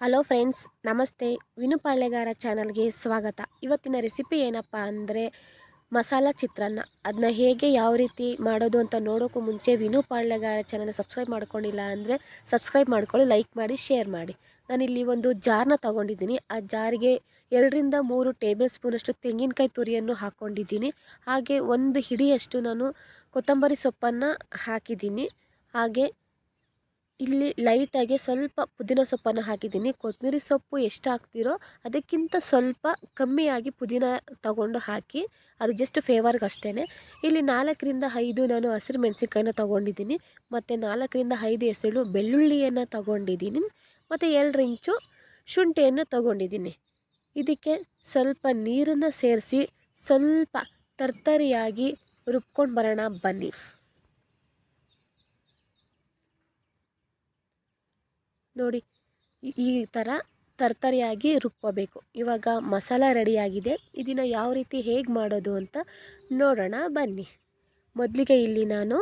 Hello friends, ನಮಸ್ತೆ. ವಿನು ಪಾಳ್ಯಗಾರ ಚಾನಲ್ಗೆ ಸ್ವಾಗತ. ಇವತ್ತಿನ ರೆಸಿಪಿ ಏನಪ್ಪ ಅಂದರೆ ಮಸಾಲ ಚಿತ್ರಾನ್ನ. ಅದನ್ನ ಹೇಗೆ ಯಾವ ರೀತಿ ಮಾಡೋದು ಅಂತ ನೋಡೋಕ್ಕೂ ಮುಂಚೆ ವಿನು ಪಾಳ್ಯಗಾರ ಚಾನಲ್ ಸಬ್ಸ್ಕ್ರೈಬ್ ಮಾಡ್ಕೊಂಡಿಲ್ಲ ಅಂದರೆ ಸಬ್ಸ್ಕ್ರೈಬ್ ಮಾಡ್ಕೊಳ್ಳಿ, ಲೈಕ್ ಮಾಡಿ, ಶೇರ್ ಮಾಡಿ. ನಾನಿಲ್ಲಿ ಒಂದು ಜಾರ್ನ ತೊಗೊಂಡಿದ್ದೀನಿ. ಆ ಜಾರಿಗೆ ಎರಡರಿಂದ ಮೂರು ಟೇಬಲ್ ಸ್ಪೂನಷ್ಟು ತೆಂಗಿನಕಾಯಿ ತುರಿಯನ್ನು ಹಾಕ್ಕೊಂಡಿದ್ದೀನಿ ಹಾಗೆ ಒಂದು ಹಿಡಿಯಷ್ಟು ನಾನು ಕೊತ್ತಂಬರಿ ಸೊಪ್ಪನ್ನು ಹಾಕಿದ್ದೀನಿ. ಹಾಗೆ ಇಲ್ಲಿ ಲೈಟಾಗಿ ಸ್ವಲ್ಪ ಪುದೀನ ಸೊಪ್ಪನ್ನು ಹಾಕಿದ್ದೀನಿ. ಕೊತ್ತಂಬರಿ ಸೊಪ್ಪು ಎಷ್ಟು ಹಾಕ್ತಿರೋ ಅದಕ್ಕಿಂತ ಸ್ವಲ್ಪ ಕಮ್ಮಿಯಾಗಿ ಪುದೀನ ತಗೊಂಡು ಹಾಕಿ, ಅದು ಜಸ್ಟ್ ಫೇವರ್ಗೆ ಅಷ್ಟೇ ಇಲ್ಲಿ ನಾಲ್ಕರಿಂದ ಐದು ನಾನು ಹಸಿರು ಮೆಣಸಿನ್ಕಾಯಿನ ತೊಗೊಂಡಿದ್ದೀನಿ. ಮತ್ತು ನಾಲ್ಕರಿಂದ ಐದು ಎಸಳು ಬೆಳ್ಳುಳ್ಳಿಯನ್ನು ತಗೊಂಡಿದ್ದೀನಿ. ಮತ್ತು ಎರಡು ಇಂಚು ಶುಂಠಿಯನ್ನು ತಗೊಂಡಿದ್ದೀನಿ. ಇದಕ್ಕೆ ಸ್ವಲ್ಪ ನೀರನ್ನು ಸೇರಿಸಿ ಸ್ವಲ್ಪ ತರ್ತರಿಯಾಗಿ ರುಬ್ಕೊಂಡು ಬರೋಣ ಬನ್ನಿ. ನೋಡಿ, ಈ ಥರ ತರ್ತರಿಯಾಗಿ ರುಬ್ಕೋಬೇಕು. ಇವಾಗ ಮಸಾಲ ರೆಡಿಯಾಗಿದೆ. ಇದನ್ನು ಯಾವ ರೀತಿ ಹೇಗೆ ಮಾಡೋದು ಅಂತ ನೋಡೋಣ ಬನ್ನಿ. ಮೊದಲಿಗೆ ಇಲ್ಲಿ ನಾನು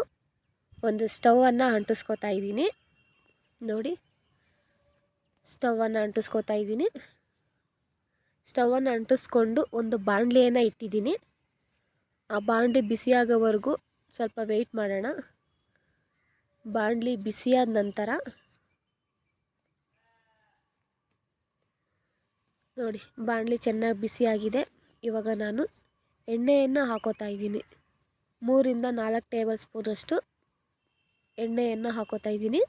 ಒಂದು ಸ್ಟವನ್ನು ಅಂಟಿಸ್ಕೋತಾ ಇದ್ದೀನಿ. ನೋಡಿ ಸ್ಟವನ್ನು ಅಂಟಿಸ್ಕೋತಾ ಇದ್ದೀನಿ. ಸ್ಟವನ್ನು ಅಂಟಿಸ್ಕೊಂಡು ಒಂದು ಬಾಣಲಿಯನ್ನು ಇಟ್ಟಿದ್ದೀನಿ. ಆ ಬಾಣಲಿ ಬಿಸಿಯಾಗೋವರೆಗೂ ಸ್ವಲ್ಪ ವೆಯ್ಟ್ ಮಾಡೋಣ. ಬಾಣಲಿ ಬಿಸಿಯಾದ ನಂತರ ನೋಡಿ, ಬಾಣಲಿ ಚೆನ್ನಾಗಿ ಬಿಸಿಯಾಗಿದೆ. ಇವಾಗ ನಾನು ಎಣ್ಣೆಯನ್ನು ಹಾಕೋತಾ ಇದ್ದೀನಿ. ಮೂರಿಂದ ನಾಲ್ಕು ಟೇಬಲ್ ಸ್ಪೂನಷ್ಟು ಎಣ್ಣೆಯನ್ನು ಹಾಕೋತಾ ಇದ್ದೀನಿ.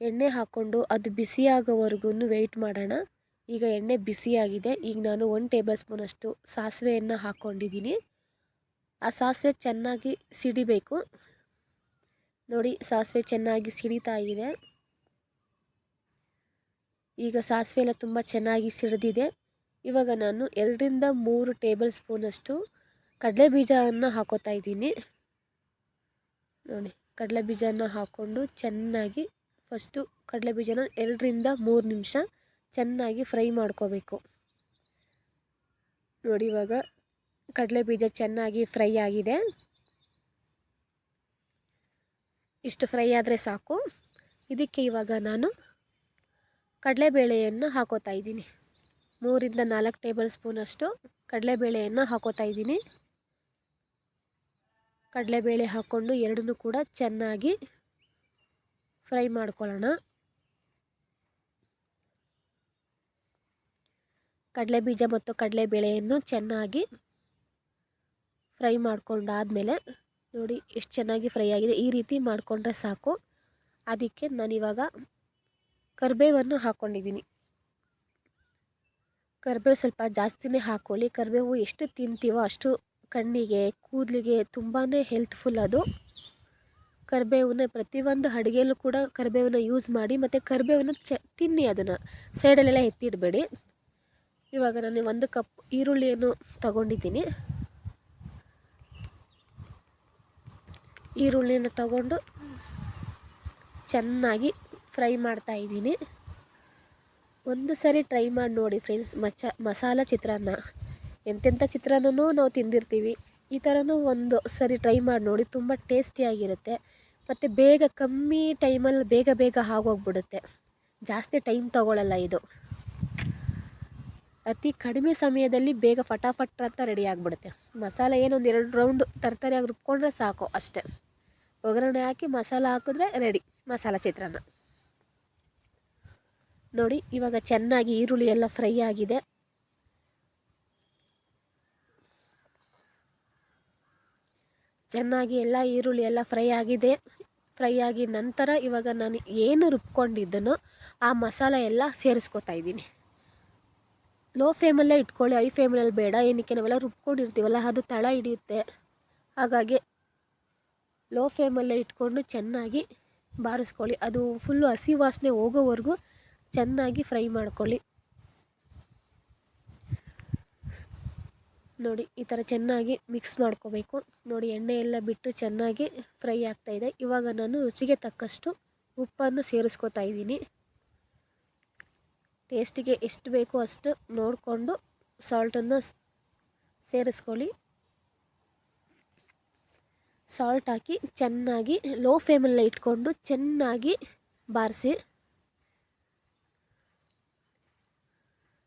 ಎಣ್ಣೆ ಹಾಕ್ಕೊಂಡು ಅದು ಬಿಸಿಯಾಗೋವರೆಗೂ ವೆಯ್ಟ್ ಮಾಡೋಣ. ಈಗ ಎಣ್ಣೆ ಬಿಸಿಯಾಗಿದೆ. ಈಗ ನಾನು ಒಂದು ಟೇಬಲ್ ಸ್ಪೂನಷ್ಟು ಸಾಸಿವೆಯನ್ನು ಹಾಕ್ಕೊಂಡಿದ್ದೀನಿ ಆ ಸಾಸಿವೆ ಚೆನ್ನಾಗಿ ಸಿಡಿಬೇಕು. ನೋಡಿ, ಸಾಸಿವೆ ಚೆನ್ನಾಗಿ ಸಿಡಿತಾ ಇದೆ. ಈಗ ಸಾಸಿವೆ ಎಲ್ಲ ತುಂಬ ಚೆನ್ನಾಗಿ ಸಿಡಿದಿದೆ. ಇವಾಗ ನಾನು ಎರಡರಿಂದ ಮೂರು ಟೇಬಲ್ ಸ್ಪೂನಷ್ಟು ಕಡಲೆ ಬೀಜವನ್ನು ಹಾಕೋತಾ ಇದ್ದೀನಿ. ನೋಡಿ, ಕಡಲೆ ಬೀಜನ ಹಾಕ್ಕೊಂಡು ಚೆನ್ನಾಗಿ ಫಸ್ಟು ಕಡಲೆ ಬೀಜನ ಎರಡರಿಂದ ಮೂರು ನಿಮಿಷ ಚೆನ್ನಾಗಿ ಫ್ರೈ ಮಾಡ್ಕೋಬೇಕು. ನೋಡಿ, ಇವಾಗ ಕಡಲೆ ಬೀಜ ಚೆನ್ನಾಗಿ ಫ್ರೈ ಆಗಿದೆ. ಇಷ್ಟು ಫ್ರೈ ಆದರೆ ಸಾಕು. ಇದಕ್ಕೆ ಇವಾಗ ನಾನು ಕಡಲೆಬೇಳೆಯನ್ನು ಹಾಕೋತಾ ಇದ್ದೀನಿ. ಮೂರಿಂದ ನಾಲ್ಕು ಟೇಬಲ್ ಸ್ಪೂನಷ್ಟು ಕಡಲೆಬೇಳೆಯನ್ನು ಹಾಕೋತಾ ಇದ್ದೀನಿ. ಕಡಲೆಬೇಳೆ ಹಾಕ್ಕೊಂಡು ಎರಡನ್ನೂ ಕೂಡ ಚೆನ್ನಾಗಿ ಫ್ರೈ ಮಾಡ್ಕೊಳ್ಳೋಣ. ಕಡಲೆ ಬೀಜ ಮತ್ತು ಕಡಲೆಬೇಳೆಯನ್ನು ಚೆನ್ನಾಗಿ ಫ್ರೈ ಮಾಡಿಕೊಂಡಾದಮೇಲೆ ನೋಡಿ ಎಷ್ಟು ಚೆನ್ನಾಗಿ ಫ್ರೈ ಆಗಿದೆ. ಈ ರೀತಿ ಮಾಡಿಕೊಂಡ್ರೆ ಸಾಕು. ಅದಕ್ಕೆ ನಾನಿವಾಗ ಕರಿಬೇವನ್ನು ಹಾಕ್ಕೊಂಡಿದ್ದೀನಿ ಕರಿಬೇವು ಸ್ವಲ್ಪ ಜಾಸ್ತಿನೇ ಹಾಕ್ಕೊಳ್ಳಿ ಕರಿಬೇವು ಎಷ್ಟು ತಿಂತೀವೋ ಅಷ್ಟು ಕಣ್ಣಿಗೆ, ಕೂದಲಿಗೆ ತುಂಬಾ ಹೆಲ್ತ್ಫುಲ್ ಅದು. ಕರಿಬೇವನ್ನ ಪ್ರತಿಯೊಂದು ಅಡುಗೆಯಲ್ಲೂ ಕೂಡ ಕರಿಬೇವನ್ನ ಯೂಸ್ ಮಾಡಿ ಮತ್ತು ಕರಿಬೇವನ್ನ ಚ, ತಿನ್ನಿ ಅದನ್ನು. ಸೈಡಲ್ಲೆಲ್ಲ ಎತ್ತಿಡಬೇಡಿ. ಇವಾಗ ನಾನು ಒಂದು ಕಪ್ ಈರುಳ್ಳಿಯನ್ನು ತಗೊಂಡಿದ್ದೀನಿ. ಈರುಳ್ಳಿಯನ್ನು ತಗೊಂಡು ಚೆನ್ನಾಗಿ ಫ್ರೈ ಮಾಡ್ತಾ ಇದ್ದೀನಿ. ಒಂದು ಸರಿ ಟ್ರೈ ಮಾಡಿ ನೋಡಿ ಫ್ರೆಂಡ್ಸ್, ಮಚ, ಮಸಾಲ ಚಿತ್ರಾನ್ನ. ಎಂತೆಂಥ ಚಿತ್ರಾನ್ನೂ ನಾವು ತಿಂದಿರ್ತೀವಿ. ಈ ಥರನೂ ಒಂದು ಸರಿ ಟ್ರೈ ಮಾಡಿ ನೋಡಿ, ತುಂಬ ಟೇಸ್ಟಿಯಾಗಿರುತ್ತೆ ಮತ್ತು ಬೇಗ ಕಮ್ಮಿ ಟೈಮಲ್ಲಿ ಬೇಗ ಬೇಗ ಆಗೋಗ್ಬಿಡುತ್ತೆ. ಜಾಸ್ತಿ ಟೈಮ್ ತಗೊಳ್ಳಲ್ಲ ಇದು. ಅತಿ ಕಡಿಮೆ ಸಮಯದಲ್ಲಿ ಬೇಗ ಫಟಾಫಟ್ ಅಂತ ರೆಡಿ ಆಗಿಬಿಡುತ್ತೆ. ಮಸಾಲೆ ಏನೊಂದು ಎರಡು ರೌಂಡ್ ತರಕಾರಿಯಾಗಿ ರುಬ್ಕೊಂಡ್ರೆ ಸಾಕು ಅಷ್ಟೇ. ಒಗ್ಗರಣೆ ಹಾಕಿ ಮಸಾಲ ಹಾಕಿದ್ರೆ ರೆಡಿ, ಮಸಾಲ ಚಿತ್ರಾನ್ನ. ನೋಡಿ, ಇವಾಗ ಚೆನ್ನಾಗಿ ಈರುಳ್ಳಿ ಎಲ್ಲ ಫ್ರೈ ಆಗಿದೆ. ಚೆನ್ನಾಗಿ ಎಲ್ಲ ಈರುಳ್ಳಿ ಎಲ್ಲ ಫ್ರೈ ಆಗಿದೆ. ಫ್ರೈ ಆಗಿದ ನಂತರ ಇವಾಗ ನಾನು ಏನು ರುಬ್ಕೊಂಡಿದ್ದನೋ ಆ ಮಸಾಲ ಎಲ್ಲ ಸೇರಿಸ್ಕೊತಾ ಇದ್ದೀನಿ. ಲೋ ಫ್ಲೇಮಲ್ಲೇ ಇಟ್ಕೊಳ್ಳಿ ಐ ಫ್ಲೇಮಲ್ಲಿ ಬೇಡ. ಏನಕ್ಕೆ ನಾವೆಲ್ಲ ರುಬ್ಕೊಂಡಿರ್ತೀವಲ್ಲ, ಅದು ತಳ ಹಿಡಿಯುತ್ತೆ. ಹಾಗಾಗಿ ಲೋ ಫ್ಲೇಮಲ್ಲೇ ಇಟ್ಕೊಂಡು ಚೆನ್ನಾಗಿ ಬಾರಿಸ್ಕೊಳ್ಳಿ. ಅದು ಫುಲ್ಲು ಹಸಿ ವಾಸನೆ ಹೋಗೋವರೆಗೂ ಚೆನ್ನಾಗಿ ಫ್ರೈ ಮಾಡ್ಕೊಳ್ಳಿ. ನೋಡಿ, ಈ ಥರ ಚೆನ್ನಾಗಿ ಮಿಕ್ಸ್ ಮಾಡ್ಕೋಬೇಕು. ನೋಡಿ, ಎಣ್ಣೆ ಎಲ್ಲ ಬಿಟ್ಟು ಚೆನ್ನಾಗಿ ಫ್ರೈ ಆಗ್ತಾಯಿದೆ ಇವಾಗ ನಾನು ರುಚಿಗೆ ತಕ್ಕಷ್ಟು ಉಪ್ಪನ್ನು ಸೇರಿಸ್ಕೋತಾ ಇದ್ದೀನಿ. ಟೇಸ್ಟಿಗೆ ಎಷ್ಟು ಬೇಕೋ ಅಷ್ಟು ನೋಡಿಕೊಂಡು ಸಾಲ್ಟನ್ನು ಸೇರಿಸ್ಕೊಳ್ಳಿ. ಸಾಲ್ಟ್ ಹಾಕಿ ಚೆನ್ನಾಗಿ ಲೋ ಫ್ಲೇಮಲ್ಲೇ ಇಟ್ಕೊಂಡು ಚೆನ್ನಾಗಿ ಬಾರಿಸಿ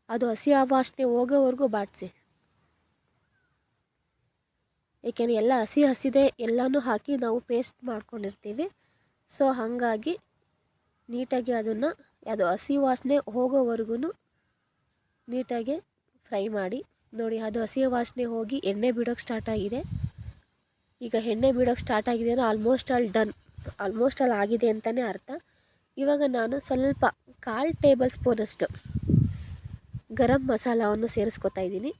ಅದು ಹಸಿ ವಾಸನೆ ಹೋಗೋವರೆಗೂ ಬಾಡಿಸಿ ಏಕೆಂದರೆ ಎಲ್ಲ ಹಸಿ ಹಸಿದೆ, ಎಲ್ಲನೂ ಹಾಕಿ ನಾವು ಪೇಸ್ಟ್ ಮಾಡ್ಕೊಂಡಿರ್ತೀವಿ. ಸೊ, ಹಾಗಾಗಿ ನೀಟಾಗಿ ಅದನ್ನು, ಅದು ಹಸಿ ವಾಸನೆ ಹೋಗೋವರೆಗೂ ನೀಟಾಗಿ ಫ್ರೈ ಮಾಡಿ. ನೋಡಿ, ಅದು ಹಸಿ ವಾಸನೆ ಹೋಗಿ ಎಣ್ಣೆ ಬಿಡೋಕ್ಕೆ ಸ್ಟಾರ್ಟ್ ಆಗಿದೆ. ಈಗ ಎಣ್ಣೆ ಬಿಡೋಕ್ಕೆ ಸ್ಟಾರ್ಟ್ ಆಗಿದೆ ಅಂದರೆ almost all done almost all ಆಗಿದೆ ಅಂತಲೇ ಅರ್ಥ. ಇವಾಗ ನಾನು ಸ್ವಲ್ಪ ಕಾಲು ಟೇಬಲ್ ಸ್ಪೂನಷ್ಟು ಗರಂ ಮಸಾಲವನ್ನು ಸೇರಿಸ್ಕೊತಾ ಇದ್ದೀನಿ.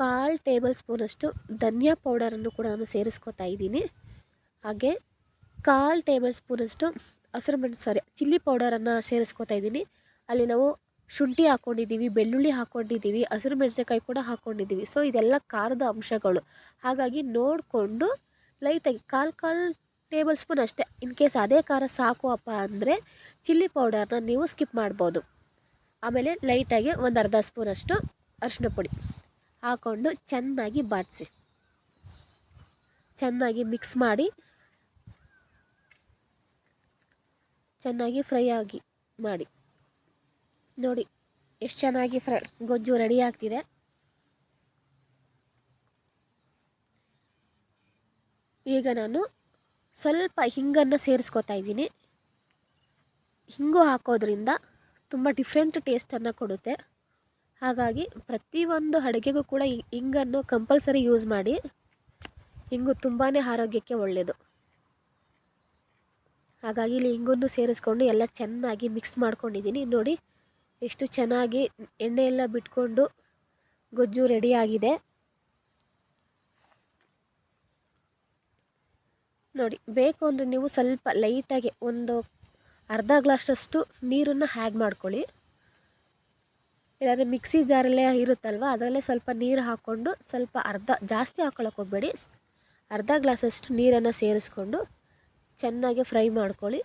ಕಾಲು ಟೇಬಲ್ ಸ್ಪೂನಷ್ಟು ಧನಿಯಾ ಪೌಡರನ್ನು ಕೂಡ ನಾನು ಸೇರಿಸ್ಕೊತಾ ಇದ್ದೀನಿ. ಹಾಗೆ ಕಾಲು ಟೇಬಲ್ ಸ್ಪೂನಷ್ಟು ಹಸಿರು ಮೆಣಸು, ಸಾರಿ, ಚಿಲ್ಲಿ ಪೌಡರನ್ನು ಸೇರಿಸ್ಕೊತಾ ಇದ್ದೀನಿ. ಅಲ್ಲಿ ನಾವು ಶುಂಠಿ ಹಾಕ್ಕೊಂಡಿದ್ದೀವಿ, ಬೆಳ್ಳುಳ್ಳಿ ಹಾಕ್ಕೊಂಡಿದ್ದೀವಿ, ಹಸಿರು ಮೆಣಸಿನಕಾಯಿ ಕೂಡ ಹಾಕ್ಕೊಂಡಿದ್ದೀವಿ. ಸೊ ಇದೆಲ್ಲ ಖಾರದ ಅಂಶಗಳು. ಹಾಗಾಗಿ ನೋಡಿಕೊಂಡು ಲೈಟಾಗಿ ಕಾಲು ಕಾಲು ಟೇಬಲ್ ಸ್ಪೂನ್ ಅಷ್ಟೇ. ಇನ್ ಕೇಸ್ ಅದೇ ಖಾರ ಸಾಕು ಅಪ್ಪ ಅಂದರೆ ಚಿಲ್ಲಿ ಪೌಡರ್ನ ನೀವು ಸ್ಕಿಪ್ ಮಾಡ್ಬೋದು. ಆಮೇಲೆ ಲೈಟಾಗಿ ಒಂದು ಅರ್ಧ ಸ್ಪೂನಷ್ಟು ಅರಿಶಿನ ಪುಡಿ ಹಾಕ್ಕೊಂಡು ಚೆನ್ನಾಗಿ ಬಾಡಿಸಿ ಚೆನ್ನಾಗಿ ಮಿಕ್ಸ್ ಮಾಡಿ ಚೆನ್ನಾಗಿ ಫ್ರೈ ಆಗಿ ಮಾಡಿ. ನೋಡಿ, ಎಷ್ಟು ಚೆನ್ನಾಗಿ ಫ್ರೈ ಗೊಜ್ಜು ರೆಡಿ ಆಗ್ತಿದೆ. ಈಗ ನಾನು ಸ್ವಲ್ಪ ಹಿಂಗನ್ನು ಸೇರಿಸ್ಕೊತಾ ಇದ್ದೀನಿ. ಹಿಂಗು ಹಾಕೋದ್ರಿಂದ ತುಂಬ ಡಿಫ್ರೆಂಟ್ ಟೇಸ್ಟನ್ನು ಕೊಡುತ್ತೆ. ಹಾಗಾಗಿ ಪ್ರತಿಯೊಂದು ಅಡುಗೆಗೂ ಕೂಡ ಇಂಗನ್ನು ಕಂಪಲ್ಸರಿ ಯೂಸ್ ಮಾಡಿ, ಹಿಂಗು ತುಂಬಾ ಆರೋಗ್ಯಕ್ಕೆ ಒಳ್ಳೆಯದು ಹಾಗಾಗಿ ಇಲ್ಲಿ ಇಂಗನ್ನು ಸೇರಿಸ್ಕೊಂಡು ಎಲ್ಲ ಚೆನ್ನಾಗಿ ಮಿಕ್ಸ್ ಮಾಡ್ಕೊಂಡಿದ್ದೀನಿ. ನೋಡಿ, ಎಷ್ಟು ಚೆನ್ನಾಗಿ ಎಣ್ಣೆ ಎಲ್ಲ ಬಿಟ್ಕೊಂಡು ಗೊಜ್ಜು ರೆಡಿಯಾಗಿದೆ ನೋಡಿ, ಬೇಕು ಅಂದರೆ ನೀವು ಸ್ವಲ್ಪ ಲೈಟಾಗಿ ಒಂದು ಅರ್ಧ ಗ್ಲಾಸ್ಟಷ್ಟು ನೀರನ್ನು ಆ್ಯಡ್ ಮಾಡ್ಕೊಳ್ಳಿ. ಇಲ್ಲಾಂದರೆ ಮಿಕ್ಸಿ ಜಾರಲ್ಲೇ ಇರುತ್ತಲ್ವ, ಅದರಲ್ಲೇ ಸ್ವಲ್ಪ ನೀರು ಹಾಕ್ಕೊಂಡು ಸ್ವಲ್ಪ ಅರ್ಧ, ಜಾಸ್ತಿ ಹಾಕ್ಕೊಳಕ್ಕೆ ಹೋಗಬೇಡಿ. ಅರ್ಧ ಗ್ಲಾಸಷ್ಟು ನೀರನ್ನು ಸೇರಿಸ್ಕೊಂಡು ಚೆನ್ನಾಗಿ ಫ್ರೈ ಮಾಡ್ಕೊಳ್ಳಿ.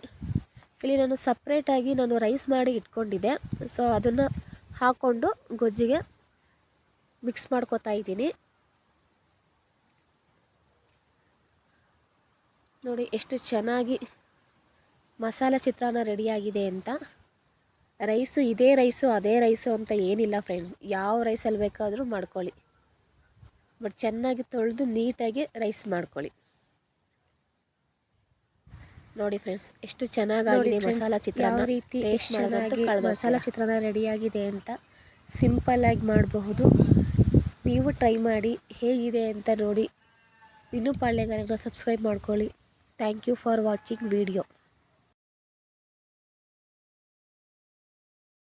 ಇಲ್ಲಿ ನಾನು ಸಪ್ರೇಟಾಗಿ ನಾನು ರೈಸ್ ಮಾಡಿ ಇಟ್ಕೊಂಡಿದ್ದೆ. ಸೊ ಅದನ್ನು ಹಾಕ್ಕೊಂಡು ಗೊಜ್ಜಿಗೆ ಮಿಕ್ಸ್ ಮಾಡ್ಕೊತಾ ಇದ್ದೀನಿ. ನೋಡಿ ಎಷ್ಟು ಚೆನ್ನಾಗಿ ಮಸಾಲೆ ಚಿತ್ರಾನ್ನ ರೆಡಿಯಾಗಿದೆ ಅಂತ. ರೈಸು ಇದೇ ರೈಸು ಅದೇ ರೈಸು ಅಂತ ಏನಿಲ್ಲ ಫ್ರೆಂಡ್ಸ್ ಯಾವ ರೈಸಲ್ಲಿ ಬೇಕಾದರೂ ಮಾಡ್ಕೊಳ್ಳಿ. ಬಟ್ ಚೆನ್ನಾಗಿ ತೊಳೆದು ನೀಟಾಗಿ ರೈಸ್ ಮಾಡ್ಕೊಳ್ಳಿ. ನೋಡಿ ಫ್ರೆಂಡ್ಸ್ ಎಷ್ಟು ಚೆನ್ನಾಗಿ ಮಸಾಲ ಚಿತ್ರಾನ್ನ. ರೀತಿ ಚೆನ್ನಾಗಿ ಮಸಾಲ ಚಿತ್ರಾನ್ನ ರೆಡಿಯಾಗಿದೆ ಅಂತ ಸಿಂಪಲ್ಲಾಗಿ ಮಾಡಬಹುದು. ನೀವು ಟ್ರೈ ಮಾಡಿ ಹೇಗಿದೆ ಅಂತ ನೋಡಿ. ಇನ್ನೂ ಪಾಳ್ಯಗಾರ ಸಬ್ಸ್ಕ್ರೈಬ್ ಮಾಡ್ಕೊಳ್ಳಿ. Thank you for watching video